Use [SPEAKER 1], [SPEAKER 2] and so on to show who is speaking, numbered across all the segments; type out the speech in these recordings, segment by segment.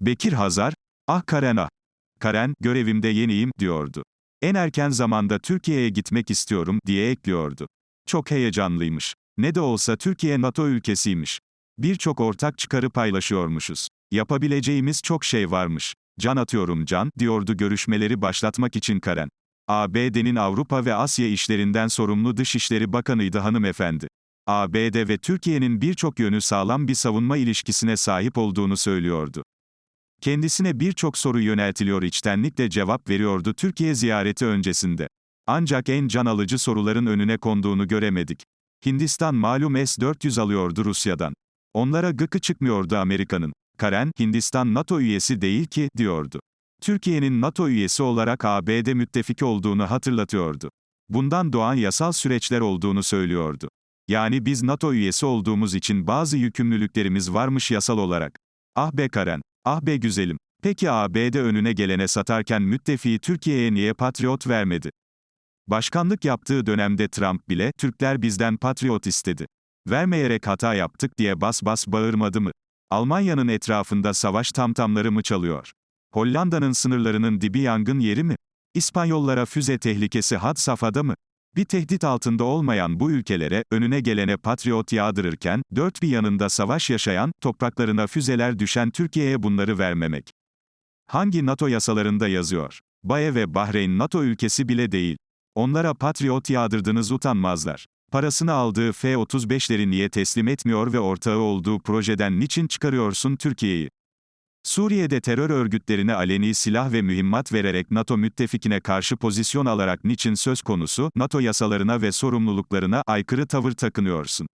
[SPEAKER 1] Bekir Hazar, ah Karen ah. Karen, görevimde yeniyim, diyordu. En erken zamanda Türkiye'ye gitmek istiyorum, diye ekliyordu. Çok heyecanlıymış. Ne de olsa Türkiye NATO ülkesiymiş. Birçok ortak çıkarı paylaşıyormuşuz. Yapabileceğimiz çok şey varmış. Can atıyorum can, diyordu görüşmeleri başlatmak için Karen. ABD'nin Avrupa ve Asya işlerinden sorumlu Dışişleri Bakanıydı hanımefendi. ABD ve Türkiye'nin birçok yönü sağlam bir savunma ilişkisine sahip olduğunu söylüyordu. Kendisine birçok soru yöneltiliyor içtenlikle cevap veriyordu Türkiye ziyareti öncesinde. Ancak en can alıcı soruların önüne konduğunu göremedik. Hindistan malum S-400 alıyordu Rusya'dan. Onlara gıkı çıkmıyordu Amerika'nın. Karen, Hindistan NATO üyesi değil ki, diyordu. Türkiye'nin NATO üyesi olarak ABD müttefiki olduğunu hatırlatıyordu. Bundan doğan yasal süreçler olduğunu söylüyordu. Yani biz NATO üyesi olduğumuz için bazı yükümlülüklerimiz varmış yasal olarak. Ah be Karen, ah be güzelim. Peki ABD önüne gelene satarken müttefiği Türkiye'ye niye Patriot vermedi? Başkanlık yaptığı dönemde Trump bile, Türkler bizden Patriot istedi. Vermeyerek hata yaptık diye bas bas bağırmadı mı? Almanya'nın etrafında savaş tamtamları mı çalıyor? Hollanda'nın sınırlarının dibi yangın yeri mi? İspanyollara füze tehlikesi had safhada mı? Bir tehdit altında olmayan bu ülkelere, önüne gelene patriot yağdırırken, dört bir yanında savaş yaşayan, topraklarına füzeler düşen Türkiye'ye bunları vermemek. Hangi NATO yasalarında yazıyor? Baye ve Bahreyn NATO ülkesi bile değil. Onlara patriot yağdırdınız utanmazlar. Parasını aldığı F-35'leri niye teslim etmiyor ve ortağı olduğu projeden niçin çıkarıyorsun Türkiye'yi? Suriye'de terör örgütlerine aleni silah ve mühimmat vererek NATO müttefikine karşı pozisyon alarak niçin söz konusu, NATO yasalarına ve sorumluluklarına aykırı tavır takınıyorsun?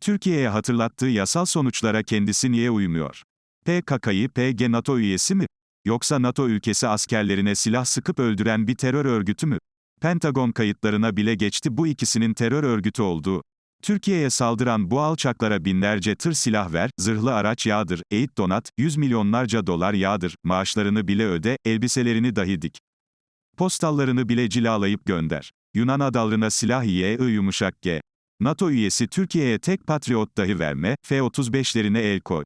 [SPEAKER 1] Türkiye'ye hatırlattığı yasal sonuçlara kendisi niye uymuyor? PKK'yı PG NATO üyesi mi? Yoksa NATO ülkesi askerlerine silah sıkıp öldüren bir terör örgütü mü? Pentagon kayıtlarına bile geçti bu ikisinin terör örgütü olduğu. Türkiye'ye saldıran bu alçaklara binlerce tır silah ver, zırhlı araç yağdır, eğit donat, yüz milyonlarca dolar yağdır, maaşlarını bile öde, elbiselerini dahi dik. Postallarını bile cilalayıp gönder. Yunan adalrına silah ye, I yumuşak G. NATO üyesi Türkiye'ye tek patriot dahi verme, F-35'lerine el koy.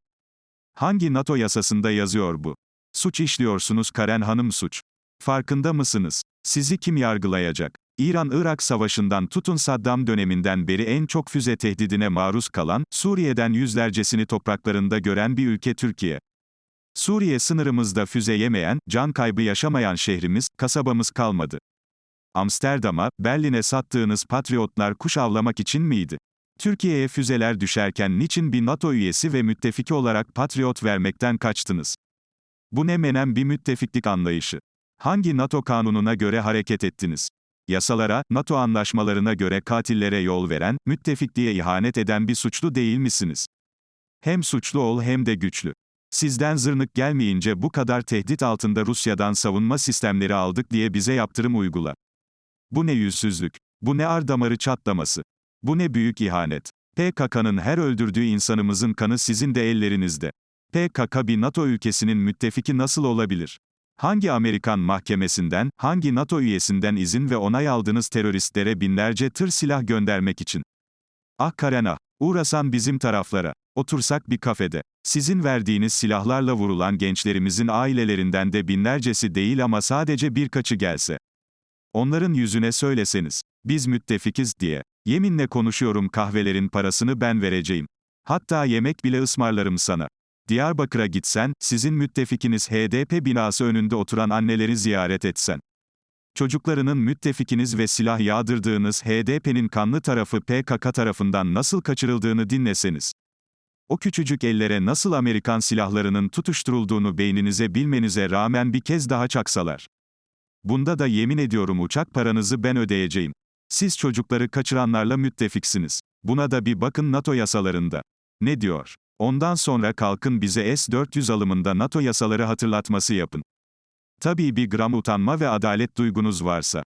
[SPEAKER 1] Hangi NATO yasasında yazıyor bu? Suç işliyorsunuz Karen Hanım suç. Farkında mısınız? Sizi kim yargılayacak? İran-Irak savaşından tutun Saddam döneminden beri en çok füze tehdidine maruz kalan, Suriye'den yüzlercesini topraklarında gören bir ülke Türkiye. Suriye sınırımızda füze yemeyen, can kaybı yaşamayan şehrimiz, kasabamız kalmadı. Amsterdam'a, Berlin'e sattığınız patriotlar kuş avlamak için miydi? Türkiye'ye füzeler düşerken niçin bir NATO üyesi ve müttefiki olarak patriot vermekten kaçtınız? Bu ne menem bir müttefiklik anlayışı. Hangi NATO kanununa göre hareket ettiniz? Yasalara, NATO anlaşmalarına göre katillere yol veren, müttefikliğe ihanet eden bir suçlu değil misiniz? Hem suçlu ol hem de güçlü. Sizden zırnık gelmeyince bu kadar tehdit altında Rusya'dan savunma sistemleri aldık diye bize yaptırım uygula. Bu ne yüzsüzlük? Bu ne ar damarı çatlaması? Bu ne büyük ihanet? PKK'nın her öldürdüğü insanımızın kanı sizin de ellerinizde. PKK bir NATO ülkesinin müttefiki nasıl olabilir? Hangi Amerikan mahkemesinden, hangi NATO üyesinden izin ve onay aldınız teröristlere binlerce tır silah göndermek için? Ah Karena, uğrasan bizim taraflara. Otursak bir kafede. Sizin verdiğiniz silahlarla vurulan gençlerimizin ailelerinden de binlercesi değil ama sadece birkaçı gelse. Onların yüzüne söyleseniz, biz müttefikiz diye. Yeminle konuşuyorum kahvelerin parasını ben vereceğim. Hatta yemek bile ısmarlarım sana. Diyarbakır'a gitsen, sizin müttefikiniz HDP binası önünde oturan anneleri ziyaret etsen. Çocuklarının müttefikiniz ve silah yağdırdığınız HDP'nin kanlı tarafı PKK tarafından nasıl kaçırıldığını dinleseniz. O küçücük ellere nasıl Amerikan silahlarının tutuşturulduğunu beyninize bilmenize rağmen bir kez daha çaksalar. Bunda da yemin ediyorum uçak paranızı ben ödeyeceğim. Siz çocukları kaçıranlarla müttefiksiniz. Buna da bir bakın NATO yasalarında. Ne diyor? Ondan sonra kalkın bize S-400 alımında NATO yasaları hatırlatması yapın. Tabii bir gram utanma ve adalet duygunuz varsa.